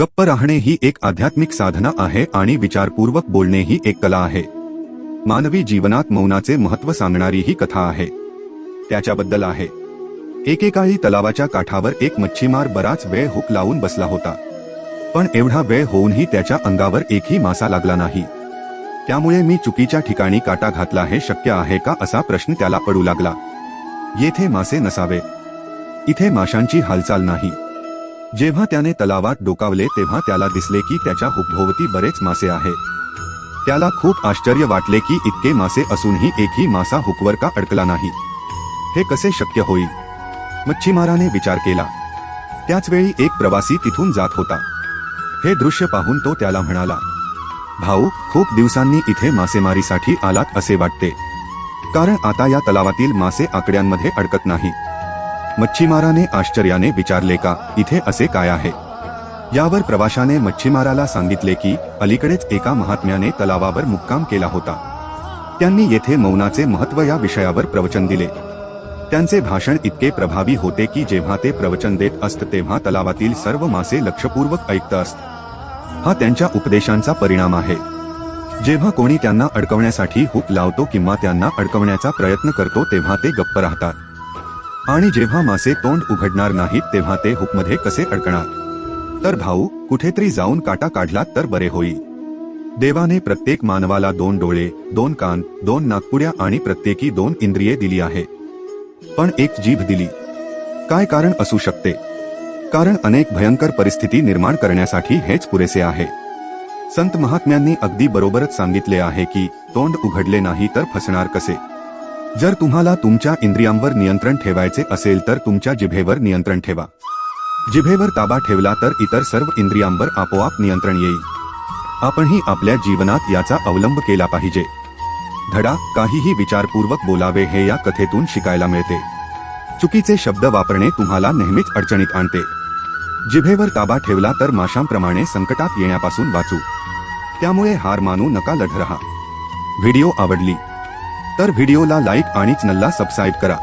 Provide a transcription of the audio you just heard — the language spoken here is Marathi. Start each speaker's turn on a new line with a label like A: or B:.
A: गप्प राहणे ही एक आध्यात्मिक साधना आहे आणि विचारपूर्वक बोलणे ही एक कला आहे. मानवी जीवनात मौनाचे महत्त्व सांगणारी ही कथा आहे. त्याच्याबद्दल आहे. एकेकाळी तलावाच्या काठावर एक मच्छीमार बराच वेळ हुक लावून बसला होता. पण एवढा वेळ होऊनही त्याच्या अंगावर एकही मासा लागला नाही. त्यामुळे मी चुकीच्या ठिकाणी काटा घातला हे शक्य आहे का असा प्रश्न त्याला पडू लागला. येथे मासे नसावे. इथे माशांची हालचाल नाही. जेव्हा त्याने तलावात डोकावले तेव्हा त्याला दिसले की त्याच्या हुकभोवती बरेच मासे आहेत. त्याला खूप आश्चर्य वाटले की इतके मासे असूनही एकही मासा हुकवर का अडकला नाही. हे कसे शक्य होईल? मच्छीमाराने विचार केला. त्याचवेळी एक प्रवासी तिथून जात होता. हे दृश्य पाहून तो त्याला म्हणाला भाऊ खूप दिवसांनी इथे मासेमारीसाठी आलात असे वाटते. कारण आता या तलावातील मासे आकड्यांमध्ये अडकत नाही. मच्छीमाराने आश्चर्याने विचारले का इथे असे काय आहे? यावर प्रवाशाने मच्छीमाराला सांगितले की अलीकडेच एका महात्म्याने तलावावर मुक्काम केला होता. त्यांनी येथे मौनाचे महत्त्व या विषयावर प्रवचन दिले. त्यांचे भाषण इतके प्रभावी होते की जेव्हा ते प्रवचन देत असत तेव्हा तलावातील सर्व मासे लक्षपूर्वक ऐकत असत. हा त्यांच्या उपदेशांचा परिणाम आहे. जेव्हा कोणी त्यांना अडकवण्यासाठी हुक लावतो किंवा त्यांना अडकवण्याचा प्रयत्न करतो तेव्हा ते गप्प राहतात. आणि जेव्हा मासे तोंड उघडणार नाहीत, तेव्हा ते हुकमध्ये कसे अडकणार? तर भाऊ, कुठेतरी जाऊन काटा काढलात तर बरे होईल. देवाने प्रत्येक मानवाला दोन डोळे, दोन कान, दोन नागपुड्या आणि प्रत्येकी दोन इंद्रिये दिली आहे. पण एक जीभ दिली. काय कारण असू शकते? कारण अनेक भयंकर परिस्थिती निर्माण करण्यासाठी हेच पुरेसे आहे. संत महात्म्यांनी अगदी बरोबरच सांगितले आहे की, तोंड उघडले नाही तर फसणार कसे? जर तुम्हाला तुमच्या इंद्रियांवर नियंत्रण ठेवायचे असेल तर तुमच्या जिभेवर नियंत्रण ठेवा. जिभेवर ताबा ठेवला तर इतर सर्व इंद्रियांवर आपोआप नियंत्रण येईल. आपणही आपल्या जीवनात याचा अवलंब केला पाहिजे. धडा काहीही विचारपूर्वक बोलावे हे या कथेतून शिकायला मिळते. चुकीचे शब्द वापरणे तुम्हाला नेहमीच अडचणीत आणते. जिभेवर ताबा ठेवला तर माशांप्रमाणे संकटात येण्यापासून वाचू. त्यामुळे हार मानू नका लढ रहा. व्हिडिओ आवडली तर व्हिडिओला लाईक आणि चॅनलला सबस्क्राईब करा.